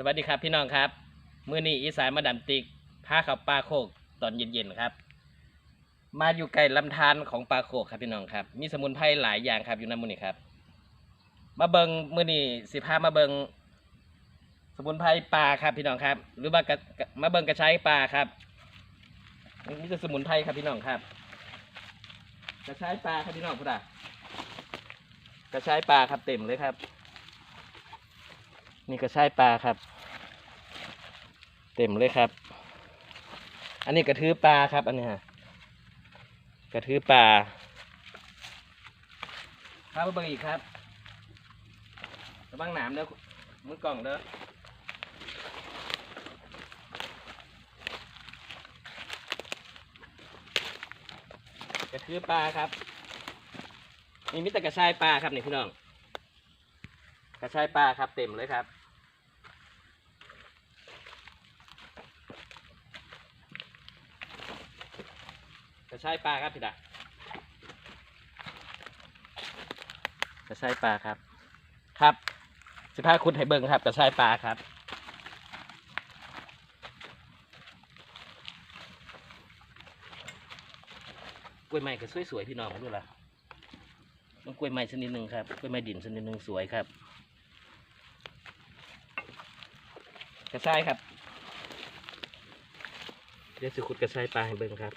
สวัสดีครับพี่น้องครับมื้อนี้อีสานมาดาติกพาขับปลาโคกตอนเย็นๆครับ มาอยู่ใกล้ลำธารของปลาโคกครับพี่น้องครับ มีสมุนไพรหลายอย่างครับอยู่ในมื้อนี้ครับ มาเบิงมื้อนี้สิพามาเบิงสมุนไพรปลาครับพี่น้องครับ หรือว่ามาเบิงกระชายปลาครับนี่จะสมุนไพรครับพี่น้องครับกระชายปลาครับพี่น้องพุทธกระชายปลาครับเต็มเลยครับ นี่กระชายปลาครับ เต็มเลยครับ อันนี้กระทือปลาครับ อันนี้ฮะกระทือปลาครับมาเบิ่งอีกครับระวังหนามเด้อมือกล่องเด้อกระทือปลาครับนี่มิตรกระชายปลาครับนี่พี่น้องกระชายปลาครับเต็มเลยครับ กระชายปลาครับพี่ดากระชายปลาครับ ครับสิพาคุณให้เบิ่งครับกระชายปลาครับกล้วยไม้ก็สวยๆพี่น้องมาดูล่ะต้องกล้วยไม้ชนิดหนึ่งครับกล้วยไม้ดินชนิดหนึ่งสวยครับ กระชายครับ เดี๋ยวสิขุดกระชายปลาให้เบิ่งครับ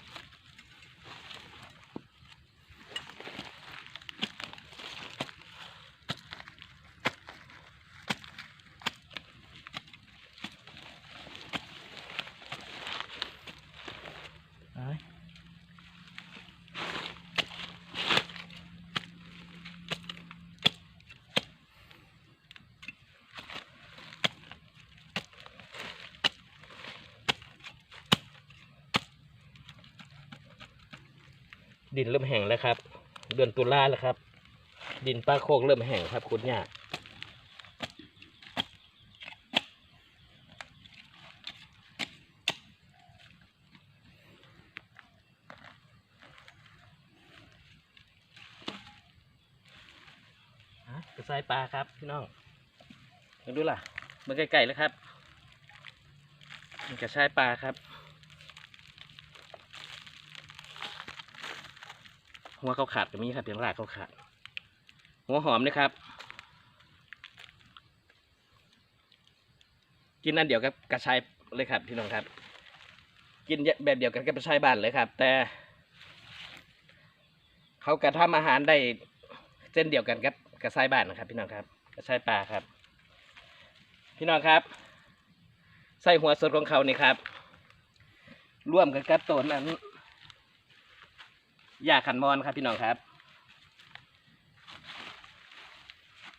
ดินเริ่มแห้งแล้วครับ เดือนตุลาแล้วครับ ดินป้าโคกเริ่มแห้งครับคุณย่าฮะกระสายปลาครับพี่น้องมาดูล่ะมันใกล้ๆแล้วครับมันกระชายปลาครับ หัวเขาขาดก็มีครับเพียงรากเขาขาด หัวหอมนะครับ กินอันเดียวกับกระชายเลยครับพี่น้องครับ กินแบบเดียวกันกับกระชายบ้านเลยครับ แต่ เขากระทำอาหารได้เส้นเดียวกันกับกระชายบ้านนะครับ พี่น้องครับ กระชายปลาครับ พี่น้องครับใส่หัวสดของเขานี่ครับร่วมกันกับต้นนั้น ยาขันมอนครับพี่น้องครับ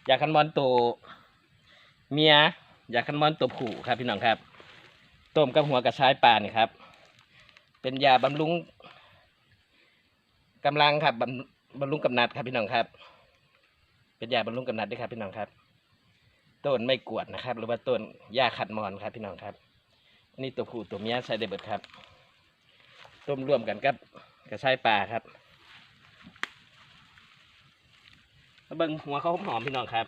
ยาขันมอนตัวเมียยาขันมอนตัวผู้ครับพี่น้องครับต้มกับหัวกระชายปลานี่ครับ เป็นยาบำรุงกำลังครับบำบำรุงกำนัดครับพี่น้องครับ เป็นยาบำรุงกำนัดด้วยครับพี่น้องครับ ต้นไม่กวดนะครับ หรือว่าต้นยาขัดมอนครับพี่น้องครับนนี้ตัวผู้ตัวเมียใช้ได้เบิดครับ ต้มร่วมกันกับ กระชายปลาครับมาเบิ่งหัวเขาหอมพี่น้องครับ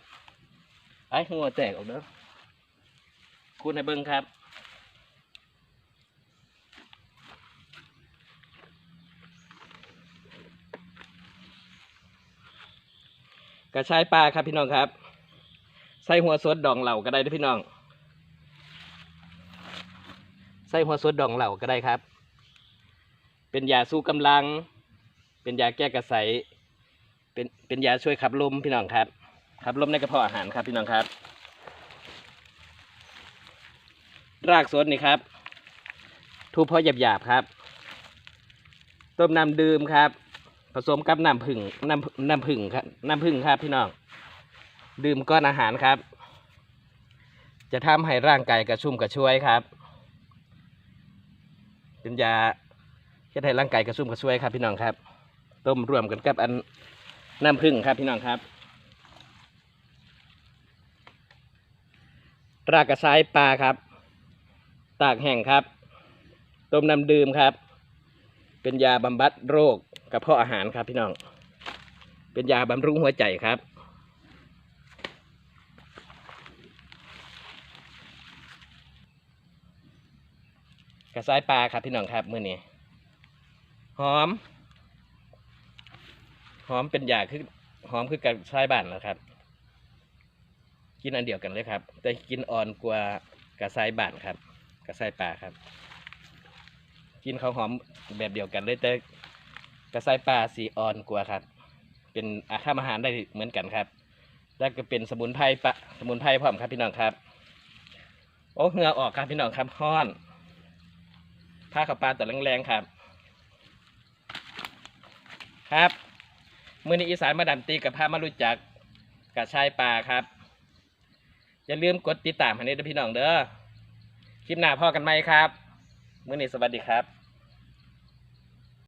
ไอ้หัวแตกออกเด้อคุณให้เบิ่งครับกระชายปลาครับพี่น้องครับ ใส่หัวสดดองเหล่าก็ได้ด้อพี่น้อง ใส่หัวสดดองเหล่าก็ได้ครับ เป็นยาสู้กำลัง เป็นยาแก้กระใสเป็นเป็นยาช่วยขับลมพี่น้องครับขับลมในกระเพาะอาหารครับพี่น้องครับ รากสดนี่ครับทูบเพาะหยาบๆครับ ต้มน้ำดื่มครับ ผสมกับน้ำผึ่งน้ำน้ำผึ่งครับน้ำผึ่งครับพี่น้องดื่มก้อนอาหารครับ จะทำให้ร่างกายกระชุ่มกระชวยครับ เป็นยา เฮ็ดให้ร่างกายกระชุ่มกระชวยครับพี่น้องครับ ต้มรวมกันกับอันน้ำผึ้งครับพี่น้องครับรากกระชายปลาครับ ตากแห้งครับ ต้มน้ำดื่มครับ เป็นยาบำบัดโรคกระเพาะอาหารครับพี่น้อง เป็นยาบำรุงหัวใจครับกระชายปลาครับพี่น้องครับมื้อนี้ หอม หอมเป็นยาคือหอมคือกระชายบ้านแล้วครับ กินอันเดียวกันเลยครับ แต่กินอ่อนกว่ากระชายบ้านครับ กระชายปลาครับ กินข้าวหอมแบบเดียวกันเลยแต่กระชายปลาสีอ่อนกว่าครับ เป็นอาหารอาหารได้เหมือนกันครับ แล้วก็เป็นสมุนไพรปะสมุนไพรพร้อมครับพี่น้องครับโอ้เหงื่อออกครับพี่น้องครับห้อนผ้าขับปลาตัวแรงๆครับ ครับมือนี้อีสานมาดามตีกับพามารู้จักกับชายป่าครับ อย่าลืมกดติดตามให้ด้วยพี่น้องเด้อคลิปหน้าพ่อกันไหมครับ มือนี้สวัสดีครับ